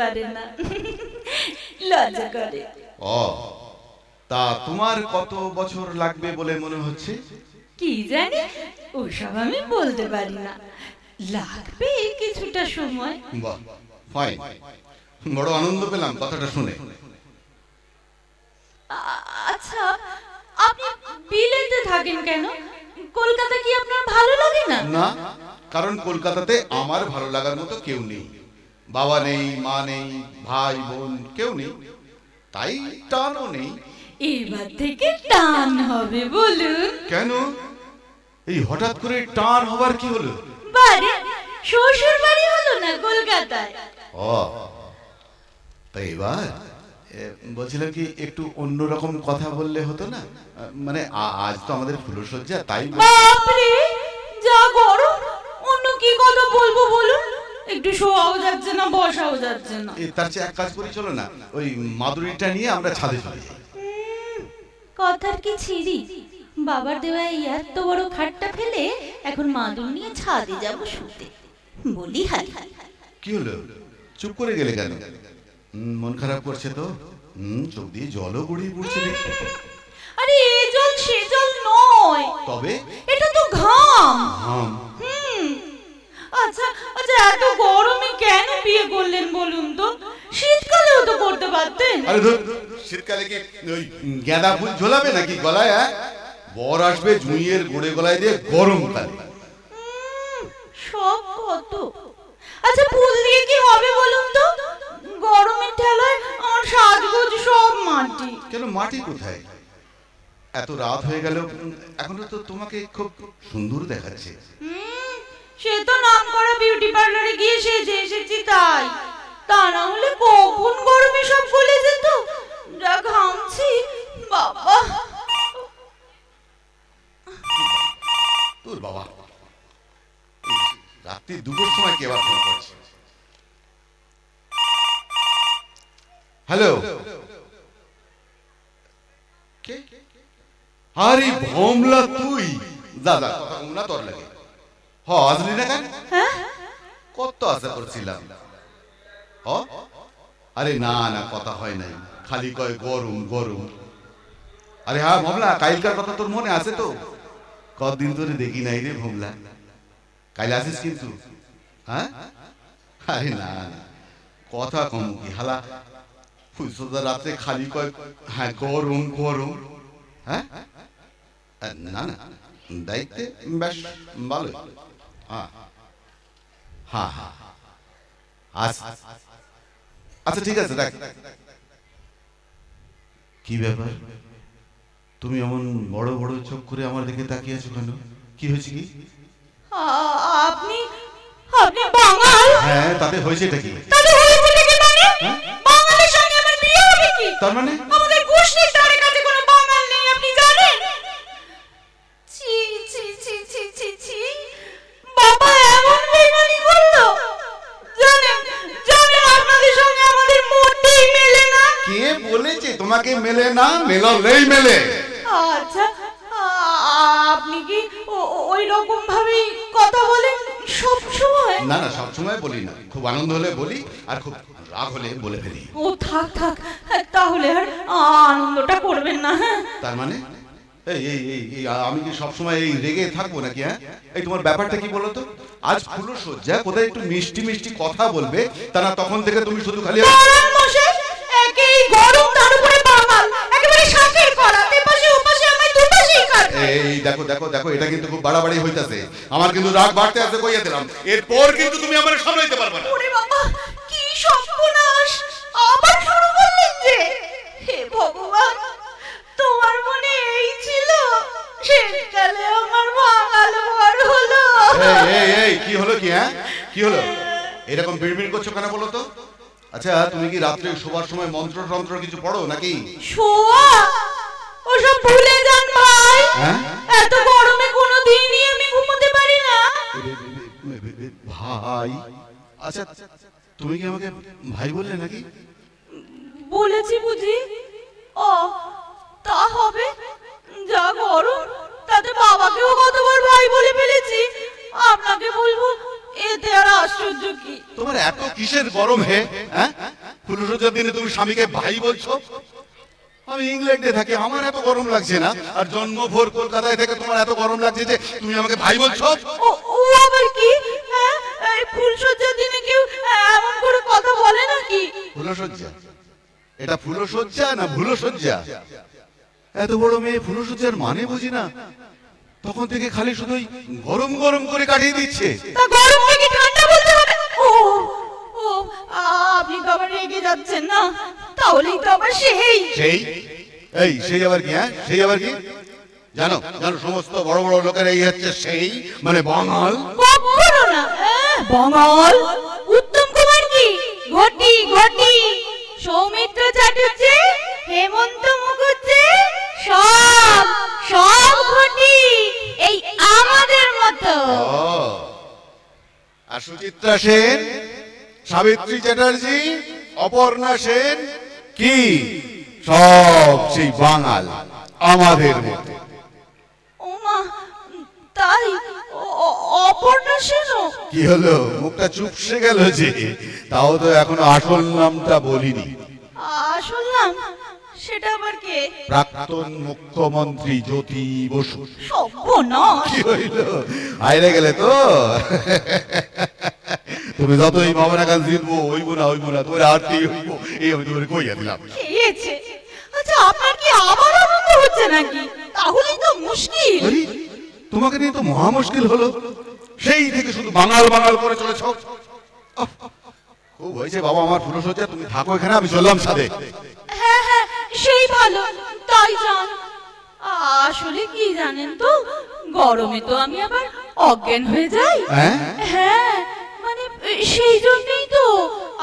পারে না। লজ্জা করে। ও তা তোমার কত বছর লাগবে বলে মনে হচ্ছে? কি জানি ওসব আমি বলতে পারি না। লাগবে কিছুটা সময়। বাহ ফাইন বড় আনন্দ পেলাম কথাটা শুনে। আচ্ছা আপনি বিলেতে থাকেন কেন? কলকাতা কি আপনার ভালো লাগে না? না কারণ কলকাতাতে আমার ভালো লাগার মতো কেউ নেই। বাবা নেই মা নেই ভাই বোন কেউ নেই। তাই টানও নেই। এবার থেকে টান হবে বলুন। কেন? এই হঠাৎ করে টান হবার কি হলো? বাড়ি শ্বশুর বাড়ি হলো না কলকাতায়? ও তাই এবার? বলছিলাম কি একটু অন্যরকম কথা বললে হতো না? মানে আজ তো আমাদের ফুলসজ্জা তাই বাপরে! একটু শোয়াও যাচ্ছে না বসাও যাচ্ছে না। এ, তার চেয়ে এক কাজ করি চলো না ওই মাদুরিটা নিয়ে আমরা ছাদে চলে যাই। কথার কি ছিরি? বাবার দেওয়া এই এত বড় খাটটা ফেলে এখন মাদুর নিয়ে ছাদে যাব শুতে। বলি হাই কি হলো? চুপ করে গেলে কেন? মন খারাপ করছে তো? হুম চোখ দিয়ে জলও গড়িয়ে পড়ছে। আরে এ জল সে জল নয়। তবে? এটা তো ঘাম। হাম হুম আচ্ছা আচ্ছা এত গরমে কেন বিয়ে করলেন বলুন তো? শীতকালেও তো করতে পারতেন। আরে ধর শীতকালে কি ওই গাঁদা ফুল ঝোলাবে নাকি গলায় হ্যাঁ? বর আসবে জুঁইয়ের গোড়ে গলায় দিয়ে গরম উম, সব কত। আচ্ছা ফুল দিয়ে কি হবে বলুন তো? গরমের ঠেলায় আমার সাজগোজ সব মাটি। কেন মাটি কোথায়? এত রাত হয়ে গেল এখনও তো তোমাকে খুব সুন্দর দেখাচ্ছে। হুম, সে তো নাম করা বিউটি পার্লারে গিয়ে সেজে এসেছি তাই। তা না হলে কখন গরমে সব গলে যেত? যা ঘামছি, বাবা। তোর বাবা। রাত্রি দুটোর সময় কে আবার ফোন করছে? হ্যালো আরে, ভমলা তুই। দাদা কথা তোর লাগে। আসলি না কেন হ্যাঁ? কত আশা করছিলাম। হ? আরে না না কথা হয় নাই। খালি কয় গরম গরম। আরে হ্যাঁ ভমলা কাইলকার কথা তোর মনে আছে তো? কতদিন ধরে দেখি নাই রে ভমলা। কাইল আসিস কিন্তু। হ্যাঁ? আরে না না। কথা কম কি হালা। ফুলসদা রাতে খালি কয় হ্যাঁ গরম গরম। হ্যাঁ? না না। দায়িত্বে বেশ ভালো হ্যাঁ হ্যাঁ হ্যাঁ আচ্ছা আচ্ছা ঠিক আছে দেখ। কি ব্যাপার? তুমি এমন বড় বড় চোখ করে আমার দিকে তাকিয়ে আছো কেন? কি হয়েছে কি? আপনি আপনি বাঙাল? হ্যাঁ তাতে হয়েছে এটা কি? তাহলে হয়েছে নাকি মানে? বাঙালের সঙ্গে আমার বিয়ে হবে কি? তার মানে? বলেছে মেলে না মেলালেই মেলে। আচ্ছা আপনি কি ওই রকম ভাবেই কথা বলেন সব সময়? না না সবসময় বলি না। খুব আনন্দ হলে বলি আর খুব রাগ হলে বলে ফেলি। ও থাক থাক তাহলে আর আনন্দটা করবেন না হ্যাঁ? তার মানে? এই এই এই এই, আমি কি সবসময় এই রেগে থাকব নাকি হ্যাঁ? এই তোমার ব্যাপারটা কি বলো তো আজ ফুলো সজ্জা কোথায় একটু মিষ্টি মিষ্টি কথা বলবে তা না তখন থেকে তুমি শুধু খালি মশাই, একেই গরম তার উপরে বাঙাল, একেবারে শাকের করা, এপাশে ওপাশে আমায় দুপাশেই কাটবে। এই দেখো দেখো দেখো এটা কিন্তু খুব বাড়াবাড়ি হইতাছে আমার কিন্তু রাগ বাড়তে আছে কইয়া দিলাম এরপর কিন্তু তুমি আমার সামলাইতে পারবে না ওরে বাবা, কি সর্বনাশ! আবার শুরু করলেন যে? হে ভগবান, তোমার মনে এই ছিল? শেষকালে আমার বাঙাল বর হলো। এই এই এই কি হলো কি হ্যাঁ কি হলো এরকম বিড়বিড় করছ কেন বলো তো আচ্ছা তুমি কি রাত্রে শোবার সময় মন্ত্র তন্ত্র কিছু পড়ো নাকি শোয়া? ওসব ভুলে যান ভাই। হ্যাঁ? এত গরমে কোনো দিনই আমি ঘুমোতে পারি না। ভাই আচ্ছা তুমি কি আমাকে ভাই বললে নাকি? বলেছি বুঝি। ও তা হবে। যা গরম তাতে বাবাকেও কতবার ভাই বলে ফেলেছি। আপনাকে বলব এতে আর আশ্চর্য কি? তোমার এত কিসের গরম হে হ্যাঁ? ফুলসজ্জার দিনে তুমি স্বামীকে ভাই বলছো? আমি ইংল্যান্ডে থাকি আমার এত গরম লাগছে না। আর জন্ম জন্মভোর কলকাতায় থেকে তোমার এত গরম লাগছে যে তুমি আমাকে ভাই বলছো? ও আবার কি? হ্যাঁ? এই ফুলসজ্জার দিনে কেউ এমন করে কথা বলে নাকি? ফুলসজ্জা এটা ফুলসজ্জা না ভুলসজ্জা এত বড় মেয়ে ফুলসজ্জার মানে বুঝি না। তখন থেকে খালি শুধুই গরম গরম করে কাটিয়ে দিচ্ছে। তা গরমকে কি ঠান্ডা বলতে হবে? ও ও আপনি তো আবার রেগে যাচ্ছেন না। তাহলেই তো আবার সেই। সেই? এই সেই আবার কি হ্যাঁ? সেই আবার কি? জানো জানো সমস্ত বড় বড় লোকের এই হচ্ছে সেই মানে বাঙাল কখনো না হ্যাঁ, উত্তম কুমার কি? ঘটি ঘটি। সৌমিত্র হেমন্ত মুখুজ্জি সব সব ঘটি। এই আমাদের মতো। আর সুচিত্রা সেন সাবিত্রী চ্যাটার্জি অপর্ণা সেন কি? সব সেই বাঙাল আমাদের মতো ওমা তাই? অপর্ণা কি হলো? মুখটা চুপসে গেল যে। তাও তো এখনও আসল নামটা বলিনি। আসল নাম? সেটা আবার কে? প্রাক্তন মুখ্যমন্ত্রী জ্যোতি বসু। সর্বনাশ! কি হইল? হাইরে গেলে তো? তুমি যতই ভাবনা কাল জিতবো হইব না হইব না তোর আরতি হইব এই আমি তোমার কইয়া দিলাম খেয়েছে আচ্ছা আপনার কি আবার আনন্দ হচ্ছে নাকি? তাহলেই তো মুশকিল। আরে, তোমাকে নিয়ে তো মহা মুশকিল হলো। সেই থেকে শুধু বাঙাল বাঙাল করে চলেছ। খুব হয়েছে বাবা আমার ফুলসজ্জা তুমি থাকো এখানে আমি চললাম সাথে। হ্যাঁ হ্যাঁ সেই ভালো তাই যান। আসলে কি জানেন তো গরমে তো আমি আবার অজ্ঞান হয়ে যাই। হ্যাঁ? হ্যাঁ সেই জন্যই তো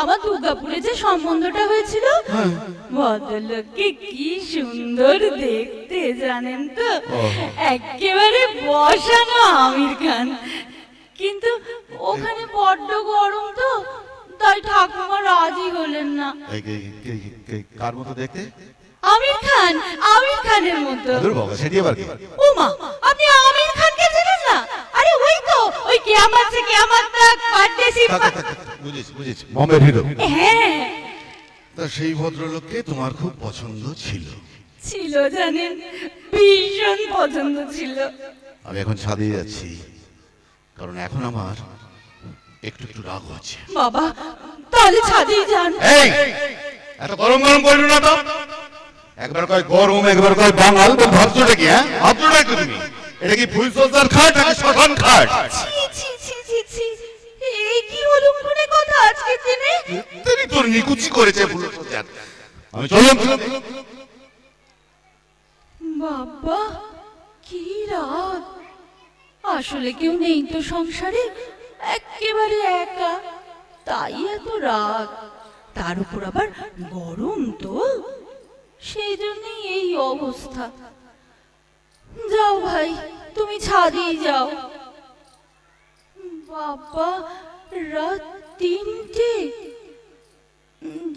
আমার দুর্গাপুরে যে সম্বন্ধটা হয়েছিল। ভদ্রলোককে কি সুন্দর দেখতে জানেন তো? একেবারে বসানো আমির খান। কিন্তু ওখানে বড্ড গরম তো তাই ঠাকুমা রাজি হলেন না। কার মতো দেখতে? আমির খান আমির খানের মতো। দূর বাবা কিয়ামত সে কিয়ামত তক থাক, থাক, বুঝেছি বুঝেছি। বম্বের হিরো। হ্যাঁ। তা সেই ভদ্রলোককে তোমার খুব পছন্দ ছিল। ছিল জানেন ভীষণ পছন্দ ছিল। আমি এখন ছাদে যাচ্ছি কারণ এখন আমার একটু একটু রাগ হচ্ছে। বাবা তাহলে ছাদেই যান। এই এত গরম গরম করল না তো। একবার কয় গরম একবার কয় বাঙাল তো ভাবছোটা কি হ্যাঁ? ভাবছোটা কি তুমি। এটা কি ফুল সজ্জার খাট নাকি শ্মশান খাট? এই কি অলক্ষণে কথা আজকে দিনে তিনি তোর নিকুচি করেছে ফুল সজ্জার আমি চললাম। বাবা কি রাগ আসলে কেউ নেই তো সংসারে একেবারে একা। তাই এত রাগ তার উপর আবার গরম তো। সেই জন্যই এই অবস্থা। যাও ভাই, তুমি ছাদেই যাও। বাবা, রাত তিনটে।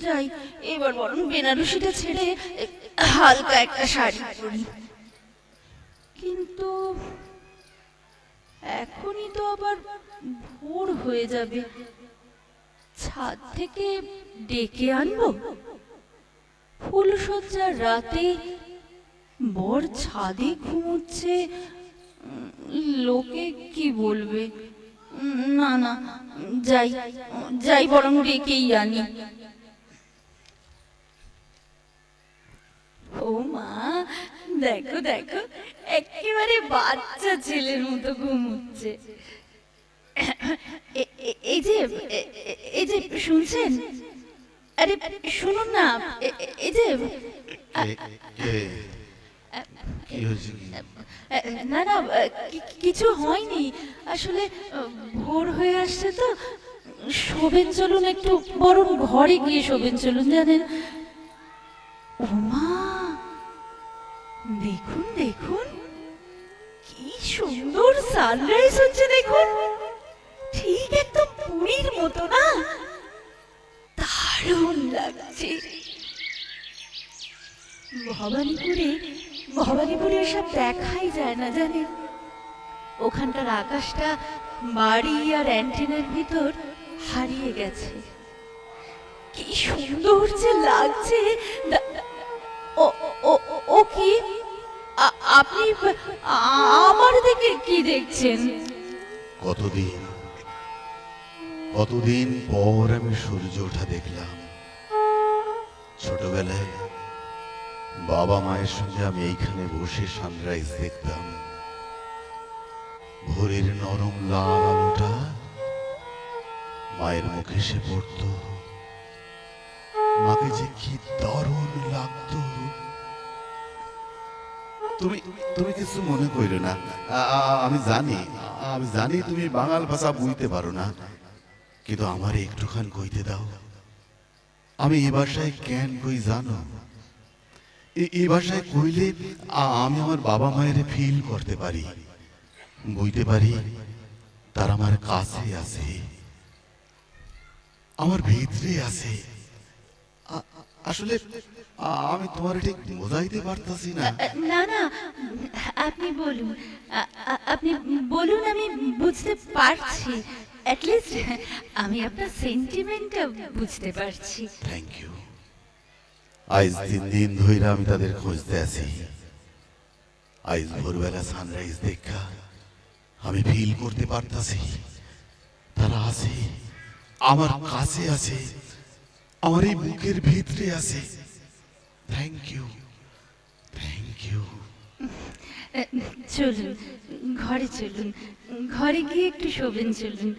যাই, এবার বরং বেনারসিটা ছেড়ে হালকা একটা শাড়ি পরি। কিন্তু এখনই তো আবার ভোর হয়ে যাবে। ছাদ থেকে ডেকে আনব? ফুলসজ্জার রাতে বর ছাদে ঘুমোচ্ছে। লোকে কি বলবে? না না, যাই যাই বরং ডেকেই আনি। ও মা, দেখো দেখো, একেবারে বাচ্চা ছেলের মতো ঘুমোচ্ছে। এই যে এই যে, শুনছেন? আরে, শুনুন না এই যে না না কিছু হয়নি। আসলে ভোর হয়ে আসছে তো। শোবেন চলুন একটু বরং ঘরে গিয়ে শোবেন চলুন জানেন। ওমা, দেখুন দেখুন। কি সুন্দর সানরাইজ হচ্ছে, দেখুন। ঠিক একদম পুরীর মতো না? দারুণ লাগছে। ভবানীপুরে ভবানীপুরে এসব দেখাই যায় না, জানেন? ওখানকার আকাশটা বাড়ি আর অ্যান্টেনার ভিতর হারিয়ে গেছে। কি সুন্দর যে লাগছে! ও কি? আপনি আমার দিকে কি দেখছেন? কতদিন কতদিন পর আমি সূর্য ওঠা দেখলাম। ছোটবেলায় বাবা মায়ের সঙ্গে আমি এইখানে বসে সানরাইজ দেখতাম। ভোরের নরম লাল আলোটা মায়ের মুখে এসে পড়তো। মাকে যে কি দারুণ লাগতো। তুমি তুমি কিছু মনে কইরো না। আমি জানি আমি জানি তুমি বাঙাল ভাষা বুঝতে পারো না। কিন্তু আমার একটুখান কইতে দাও। আমি এ ভাষায় কেন কই জানো? এই ভাষায় কইলে আমি আমার বাবা মায়ের ফিল করতে পারি। বুঝতে পারি তার আমার কাছে আছে। আমার ভিতরে আছে। আসলে আমি তোমার ঠিক বোঝাইতে পারতাছি না। না না আপনি বলুন। আপনি বলুন আমি বুঝতে পারছি। অ্যাটলিস্ট আমি আপনার সেন্টিমেন্টটা বুঝতে পারছি। থ্যাংক ইউ আজ তিন দিন ধইরা আমি তাদের খুঁজতে আছি। আজ ভোরবেলা সানরাইজ দেখা, আমি ফিল করতে পারতাছি। তারা আছে, আমার কাছে আছে, আমার এই বুকের ভিতরে আছে। থ্যাংক ইউ থ্যাংক ইউ চলুন, ঘরে চলুন, ঘরে গিয়ে একটু শোবেন চলুন।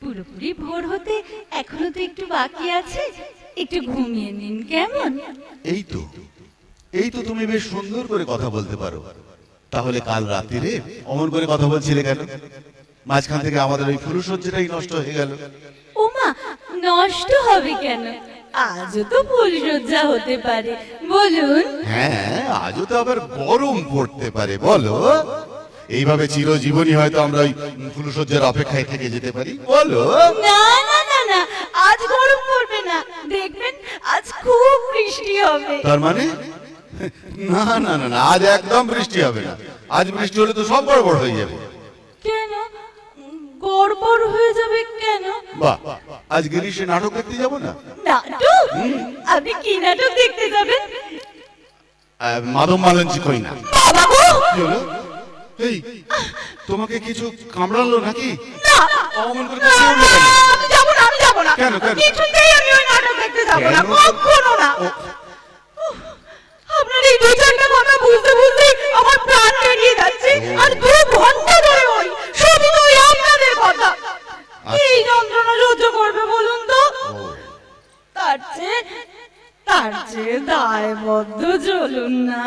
পুরোপুরি ভোর হতে এখনও তো একটু বাকি আছে। একটু ঘুমিয়ে নিন কেমন? এই তো এই তো তুমি বেশ সুন্দর করে কথা বলতে পারো। তাহলে কাল রাত্রিরে অমন করে কথা বলছিলে কেন? মাঝখান থেকে আমাদের ওই ফুলসজ্জাটাই নষ্ট হয়ে গেল। ওমা নষ্ট হবে কেন? আজও তো ফুলসজ্জা হতে পারে বলুন। হ্যাঁ আজও তো আবার গরম পড়তে পারে বলো। এইভাবে চিরজীবনই হয়তো আমরা ওই ফুলসজ্জার অপেক্ষায় থেকে যেতে পারি বলো। না না না না আজ গরম পড়বে না দেখবেন আজ খুব বৃষ্টি হবে। তার মানে? না না না না আজ একদম বৃষ্টি হবে না। আজ বৃষ্টি হলে তো সব গড়বড় হয়ে যাবে। কেন? গড়বড় হয়ে যাবে কেন? বাহ আজ গিরিশে নাটক দেখতে যাব না? নাটক? আপনি কি নাটক দেখতে যাবেন? মাধব মালঞ্চি কই না? এই তোমাকে কিছু কামড়ালো নাকি? না। অমন করে কেন? কেন? কিছুতেই আমি ওই নাটক দেখতে যাব না। আপনার এই দু চারটা কথা বুঝতে বুঝতে আমার প্রাণ বেরিয়ে যাচ্ছে। আর দু ঘণ্টা ধরে ওই সবই ওই আপনাদের কথা। এই যন্ত্রণা সহ্য করবে বলুন তো। তার চেয়ে তার চেয়ে দায়বদ্ধ চলুন না।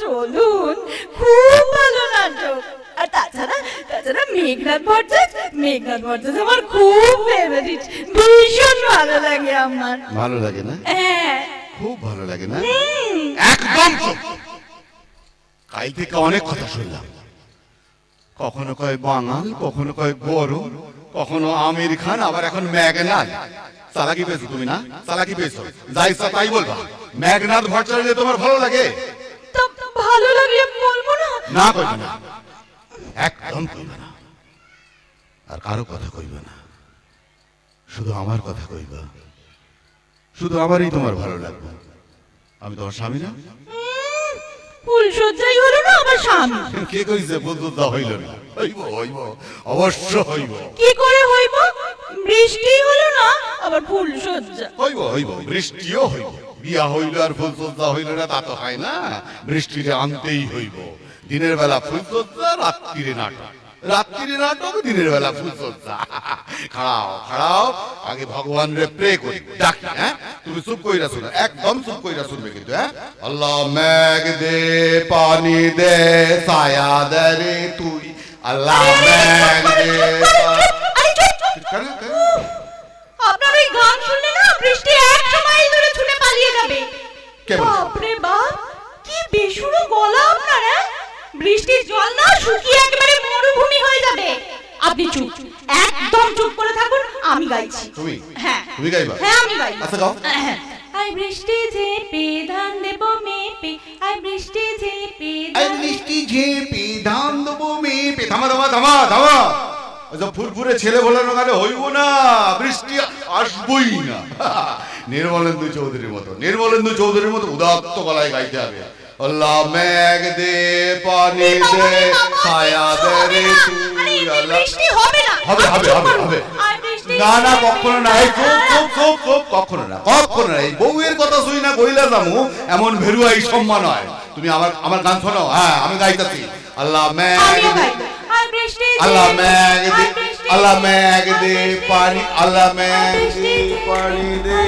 চলুন খুব ভালো নাটক। আর তাছাড়া তাছাড়া মেঘনাথ ভট্টাচ মেঘনাথ ভট্টাচ ভীষণ ভালো লাগে আমার। ভালো লাগে না? হ্যাঁ। খুব ভালো লাগে না? একদম। কাল থেকে অনেক কথা শুনলাম। কখনো কয় বাঙাল কখনো কয় গরম কখনো আমির খান আবার এখন ম্যাগনাথ চালাকি পেয়েছ তুমি না? চালাকি পেয়েছ? যাই তাই বলবা। ম্যাগনাথ ভট্টাচার্য তোমার ভালো লাগে? ভালো লাগলে বলব না। না কইবে না। একদম কইবে না। আর কারও কথা কইবে না। শুধু আমার কথা কইবা। শুধু আমারই তোমার ভালো লাগবে। আমি তোমার স্বামী না? ফুল সজ্জাই হলো না আমার স্বামী। কে কইছে বন্ধুত্ব হইল না? হইব হইব অবশ্য হইব। কি করে হইব? বৃষ্টি হলো না আবার ফুল সজ্জা হইব হইব বৃষ্টিও হইব। বিয়া হইল আর ফুল সজ্জা হইল না তা তো হয় না। বৃষ্টিরে আনতেই হইব। দিনের বেলা ফুল সজ্জা রাত্রিরে নাটক। রাত্রিরে নাটক দিনের বেলা ফুল সজ্জা খাড়াও খাড়াও আগে ভগবান রে প্রে করি। ডাকি হ্যাঁ? তুমি চুপ কইরা শুনো একদম চুপ কইরা শুনবে কিন্তু হ্যাঁ? আল্লাহ মেঘ দে পানি দে ছায়া দে রে তুই। আল্লাহ মেঘ দে আপনার ওই গান শুনলে না বৃষ্টি একশো মাইল ধরে ছুটে পালিয়ে যাবে। কে? বাপরে বাপ কি বেসুরো গলা আপনার হ্যাঁ? বৃষ্টির জল না শুকিয়ে একেবারে মরুভূমি হয়ে যাবে। আপনি চুপ। একদম চুপ করে থাকুন আমি গাইছি। তুমি? হ্যাঁ। তুমি গাইবা? হ্যাঁ আমি গাই আচ্ছা গাও। আই বৃষ্টি ঝেপে ধান দেব মেপে আই বৃষ্টি ঝেপে আই বৃষ্টি ঝেপে ধান দেবো মেপে। থামা থামা থামা থামা। ওইসব ফুরফুরে ছেলে ভোলানো গানে হইব না বৃষ্টি আসবই না। নির্মলেন্দু চৌধুরীর মতো নির্মলেন্দু চৌধুরীর মতো উদাত্ত গলায় গাইতে হবে। আল্লাহ মেঘ দে পানি দে ছায়া দে রে তুই আল্লাহ। হবে না। হবে হবে হবে হবে। না না কখনো না। এই চুপ চুপ চুপ চুপ কখনো না কখনো না। এই বউয়ের কথা শুই না কইলা জামু এমন ভেরুয়া এই সম্মান হয়। তুমি আমার আমার গান শোনো হ্যাঁ আমি গাইতাছি। আল্লাহ মেঘ দে আল্লাহ মেঘ দে আল্লাহ মেঘ দে পানি আল্লাহ মেঘ দে পানি দে।